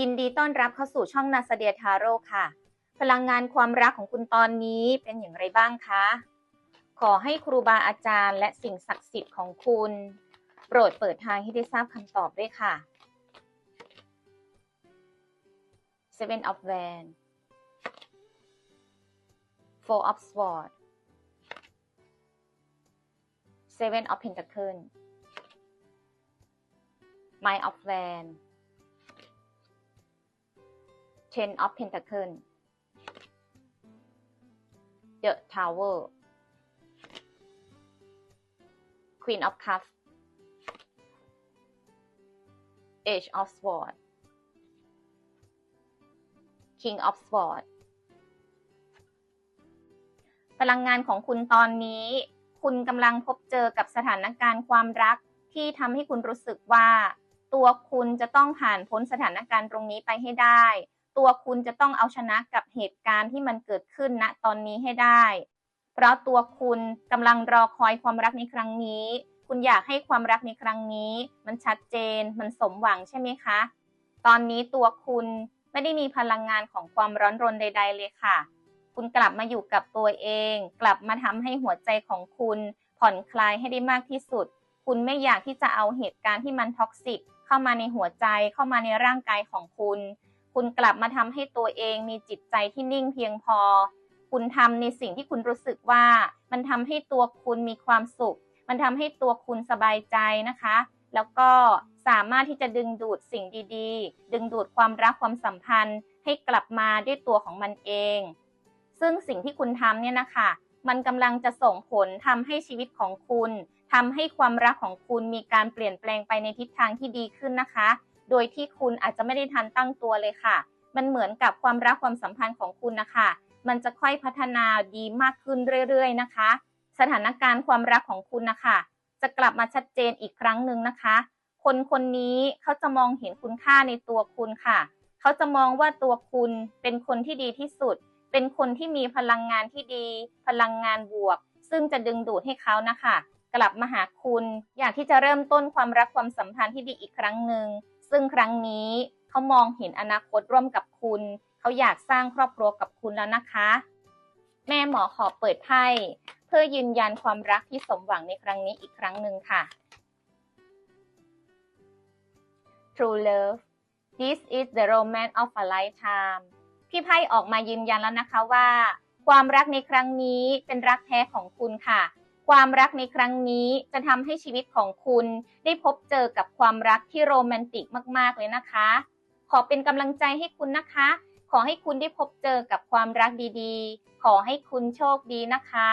ยินดีต้อนรับเข้าสู่ช่องนาสเดียทาโร่ค่ะ พลังงานความรักของคุณตอนนี้เป็นอย่างไรบ้างคะ ขอให้ครูบาอาจารย์ และสิ่งศักดิ์สิทธิ์ของคุณ โปรดเปิดทางให้ได้ทราบคำตอบด้วยค่ะ Seven of Wands Four of Swords Seven of Pentacles Nine of Wands Ten of Pentacles The Tower Queen of Cups Age of Swords King of Swords พลังงานของคุณตอนนี้ คุณกำลังพบเจอกับสถานการณ์ความรักที่ทำให้คุณรู้สึกว่า ตัวคุณจะต้องผ่านพ้นสถานการณ์ตรงนี้ไปให้ได้ ตัวคุณจะต้องเอาชนะกับเหตุการณ์ที่มันเกิดขึ้นณตอนนี้ให้ได้ เพราะตัวคุณกำลังรอคอยความรักในครั้งนี้ คุณอยากให้ความรักในครั้งนี้ มันชัดเจน มันสมหวังใช่ไหมคะ ตอนนี้ตัวคุณไม่ได้มีพลังงานของความร้อนรนใด ๆ เลยค่ะ คุณกลับมาอยู่กับตัวเอง กลับมาทำให้หัวใจของคุณ ผ่อนคลายให้ได้มากที่สุด คุณไม่อยากที่จะเอาเหตุการณ์ที่มันท็อกซิกเข้ามาในหัวใจเข้ามาในร่างกายของคุณ คุณกลับมาทำให้ตัวเองมีจิตใจที่นิ่งเพียงพอ คุณทำในสิ่งที่คุณรู้สึกว่า มันทำให้ตัวคุณมีความสุข มันทำให้ตัวคุณสบายใจนะคะ แล้วก็สามารถที่จะดึงดูดสิ่งดีๆ ดึงดูดความรักความสัมพันธ์ ให้กลับมาด้วยตัวของมันเอง ซึ่งสิ่งที่คุณทำเนี่ยนะคะ มันกำลังจะส่งผลทำให้ชีวิตของคุณทำให้ความรักของคุณมีการเปลี่ยนแปลงไปในทิศทางที่ดีขึ้นนะคะ โดยที่คุณอาจจะไม่ได้ทันตั้งตัวเลยค่ะ มันเหมือนกับความรักความสัมพันธ์ของคุณนะคะ มันจะค่อยพัฒนาดีมากขึ้นเรื่อยๆนะคะ สถานการณ์ความรักของคุณนะคะ จะกลับมาชัดเจนอีกครั้งหนึ่งนะคะ คนคนนี้เขาจะมองเห็นคุณค่าในตัวคุณค่ะ เขาจะมองว่าตัวคุณเป็นคนที่ดีที่สุด เป็นคนที่มีพลังงานที่ดี พลังงานบวก ซึ่งจะดึงดูดให้เขานะคะ กลับมาหาคุณ อยากที่จะเริ่มต้นความรักความสัมพันธ์ที่ดีอีกครั้งหนึ่ง ซึ่งครั้งนี้เขามองเห็นอนาคตร่วมกับคุณ เขาอยากสร้างครอบครัวกับคุณแล้วนะคะ แม่หมอขอเปิดไพ่เพื่อยืนยันความรักที่สมหวังในครั้งนี้อีกครั้งหนึ่งค่ะ True love this is the romance of a lifetime พี่ไพ่ออกมายืนยันแล้วนะคะว่า ความรักในครั้งนี้เป็นรักแท้ของคุณค่ะ ความรักในครั้งนี้จะทำให้ชีวิตของคุณได้พบเจอกับความรักที่โรแมนติกมาก ๆ เลยนะคะ ขอเป็นกำลังใจให้คุณนะคะ ขอให้คุณได้พบเจอกับความรักดีๆ ขอให้คุณโชคดีนะคะ